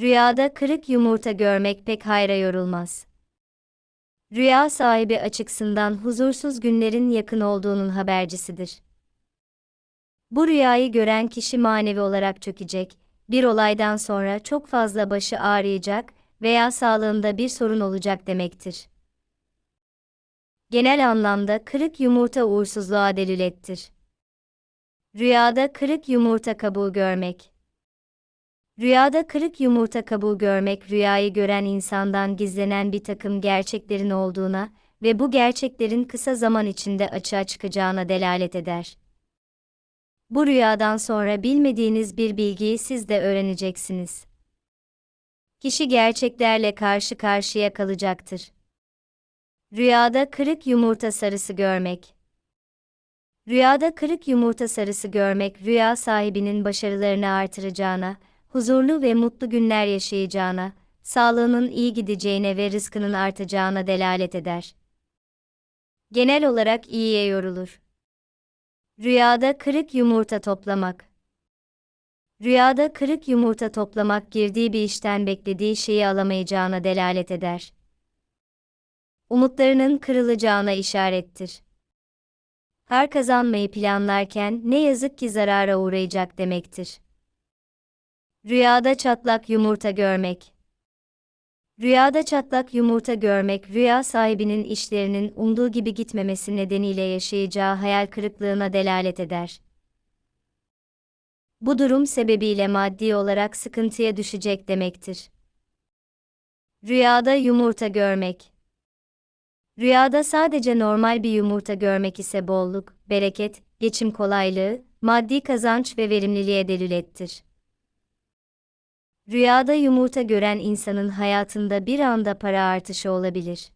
Rüyada kırık yumurta görmek pek hayra yorulmaz. Rüya sahibi açıksından huzursuz günlerin yakın olduğunun habercisidir. Bu rüyayı gören kişi manevi olarak çökecek, bir olaydan sonra çok fazla başı ağrıyacak veya sağlığında bir sorun olacak demektir. Genel anlamda kırık yumurta uğursuzluğa delülettir. Rüyada kırık yumurta kabuğu görmek. Rüyada kırık yumurta kabuğu görmek rüyayı gören insandan gizlenen bir takım gerçeklerin olduğuna ve bu gerçeklerin kısa zaman içinde açığa çıkacağına delalet eder. Bu rüyadan sonra bilmediğiniz bir bilgiyi siz de öğreneceksiniz. Kişi gerçeklerle karşı karşıya kalacaktır. Rüyada kırık yumurta sarısı görmek. Rüyada kırık yumurta sarısı görmek rüya sahibinin başarılarını artıracağına, huzurlu ve mutlu günler yaşayacağına, sağlığının iyi gideceğine ve rızkının artacağına delalet eder. Genel olarak iyiye yorulur. Rüyada kırık yumurta toplamak. Rüyada kırık yumurta toplamak girdiği bir işten beklediği şeyi alamayacağına delalet eder. Umutlarının kırılacağına işarettir. Her kazanmayı planlarken ne yazık ki zarara uğrayacak demektir. Rüyada çatlak yumurta görmek. Rüyada çatlak yumurta görmek rüya sahibinin işlerinin umduğu gibi gitmemesi nedeniyle yaşayacağı hayal kırıklığına delalet eder. Bu durum sebebiyle maddi olarak sıkıntıya düşecek demektir. Rüyada yumurta görmek. Rüyada sadece normal bir yumurta görmek ise bolluk, bereket, geçim kolaylığı, maddi kazanç ve verimliliğe delülettir. Rüyada yumurta gören insanın hayatında bir anda para artışı olabilir.